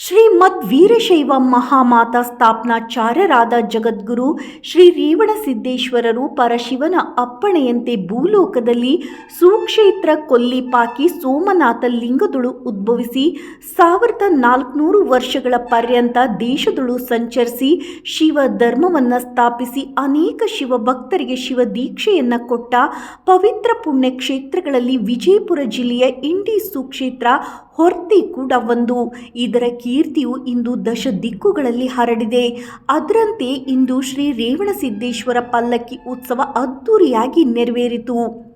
ಶ್ರೀಮದ್ ವೀರಶೈವ ಮಹಾಮಾತಾ ಸ್ಥಾಪನಾಚಾರ್ಯರಾದ ಜಗದ್ಗುರು ಶ್ರೀ ರೇವಣಸಿದ್ದೇಶ್ವರರು ಪರಶಿವನ ಅಪ್ಪಣೆಯಂತೆ ಭೂಲೋಕದಲ್ಲಿ ಸುಕ್ಷೇತ್ರ ಕೊಲ್ಲಿಪಾಕಿ ಸೋಮನಾಥ ಲಿಂಗದೊಳು ಉದ್ಭವಿಸಿ ಸಾವಿರದ ನಾಲ್ಕುನೂರು ವರ್ಷಗಳ ಪರ್ಯಂತ ದೇಶದೊಳು ಸಂಚರಿಸಿ ಶಿವ ಧರ್ಮವನ್ನು ಸ್ಥಾಪಿಸಿ ಅನೇಕ ಶಿವ ಭಕ್ತರಿಗೆ ಶಿವ ದೀಕ್ಷೆಯನ್ನು ಕೊಟ್ಟ ಪವಿತ್ರ ಪುಣ್ಯ ಕ್ಷೇತ್ರಗಳಲ್ಲಿ ವಿಜಯಪುರ ಜಿಲ್ಲೆಯ ಇಂಡಿ ಸುಕ್ಷೇತ್ರ ಹೊರ್ತಿ ಕೂಡ ಒಂದು ಇದರ ಕೀರ್ತಿಯು ಇಂದು ದಶ ದಿಕ್ಕುಗಳಲ್ಲಿ ಹರಡಿದೆ. ಅದರಂತೆ ಇಂದು ಶ್ರೀ ರೇವಣಸಿದ್ದೇಶ್ವರ ಪಲ್ಲಕ್ಕಿ ಉತ್ಸವ ಅದ್ದೂರಿಯಾಗಿ ನೆರವೇರಿತು.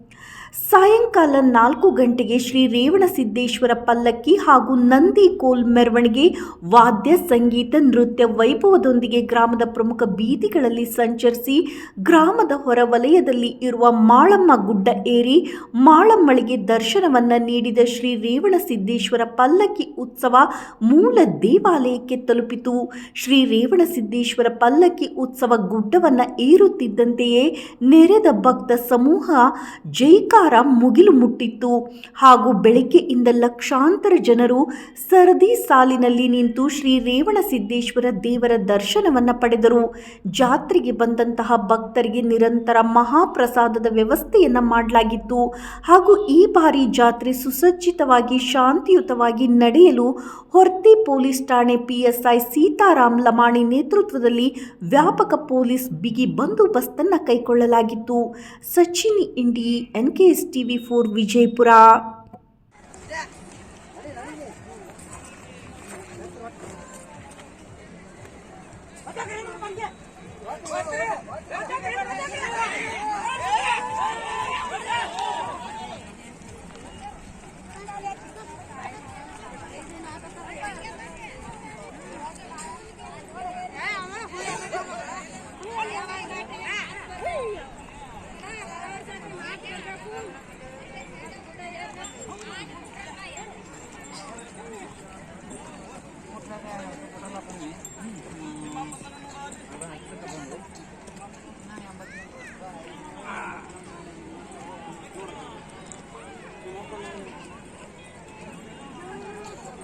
ಸಾಯಂಕಾಲ ನಾಲ್ಕು ಗಂಟೆಗೆ ಶ್ರೀ ರೇವಣಸಿದ್ದೇಶ್ವರ ಪಲ್ಲಕ್ಕಿ ಹಾಗೂ ನಂದಿ ಕೋಲ್ ಮೆರವಣಿಗೆ ವಾದ್ಯ ಸಂಗೀತ ನೃತ್ಯ ವೈಭವದೊಂದಿಗೆ ಗ್ರಾಮದ ಪ್ರಮುಖ ಬೀದಿಗಳಲ್ಲಿ ಸಂಚರಿಸಿ ಗ್ರಾಮದ ಹೊರವಲಯದಲ್ಲಿ ಇರುವ ಮಾಳಮ್ಮ ಗುಡ್ಡ ಏರಿ ಮಾಳಮ್ಮಳಿಗೆ ದರ್ಶನವನ್ನ ನೀಡಿದ ಶ್ರೀ ರೇವಣಸಿದ್ದೇಶ್ವರ ಪಲ್ಲಕ್ಕಿ ಉತ್ಸವ ಮೂಲ ದೇವಾಲಯಕ್ಕೆ ತಲುಪಿತು. ಶ್ರೀ ರೇವಣಸಿದ್ದೇಶ್ವರ ಪಲ್ಲಕ್ಕಿ ಉತ್ಸವ ಗುಡ್ಡವನ್ನ ಏರುತ್ತಿದ್ದಂತೆಯೇ ನೆರೆದ ಭಕ್ತ ಸಮೂಹ ಜೈಕಾರ ಮುಗಿಲು ಮುಟ್ಟಿತ್ತು. ಹಾಗೂ ಬೆಳಗ್ಗೆಯಿಂದ ಲಕ್ಷಾಂತರ ಜನರು ಸರದಿ ಸಾಲಿನಲ್ಲಿ ನಿಂತು ಶ್ರೀ ರೇವಣಸಿದ್ದೇಶ್ವರ ದೇವರ ದರ್ಶನವನ್ನು ಪಡೆದರು. ಜಾತ್ರೆಗೆ ಬಂದಂತಹ ಭಕ್ತರಿಗೆ ನಿರಂತರ ಮಹಾಪ್ರಸಾದದ ವ್ಯವಸ್ಥೆಯನ್ನು ಮಾಡಲಾಗಿತ್ತು. ಹಾಗೂ ಈ ಬಾರಿ ಜಾತ್ರೆ ಸುಸಜ್ಜಿತವಾಗಿ ಶಾಂತಿಯುತವಾಗಿ ನಡೆಯಲು ಹೊರ್ತಿ ಪೊಲೀಸ್ ಠಾಣೆ ಪಿಎಸ್ಐ ಸೀತಾರಾಮ್ ಲಮಾಣಿ ನೇತೃತ್ವದಲ್ಲಿ ವ್ಯಾಪಕ ಪೊಲೀಸ್ ಬಿಗಿ ಬಂದೋಬಸ್ತನ್ನು ಕೈಗೊಳ್ಳಲಾಗಿತ್ತು Sachin Indi, N K S TV four Vijayapura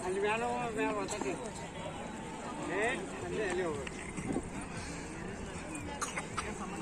ಅಲ್ಲಿ ಮೇಲೆ ಮೇಲೆ ಹೊತ್ತಕ್ಕೆ ಏ ಅಲ್ಲಿ ಅಲ್ಲಿ ಹೋಗೋದು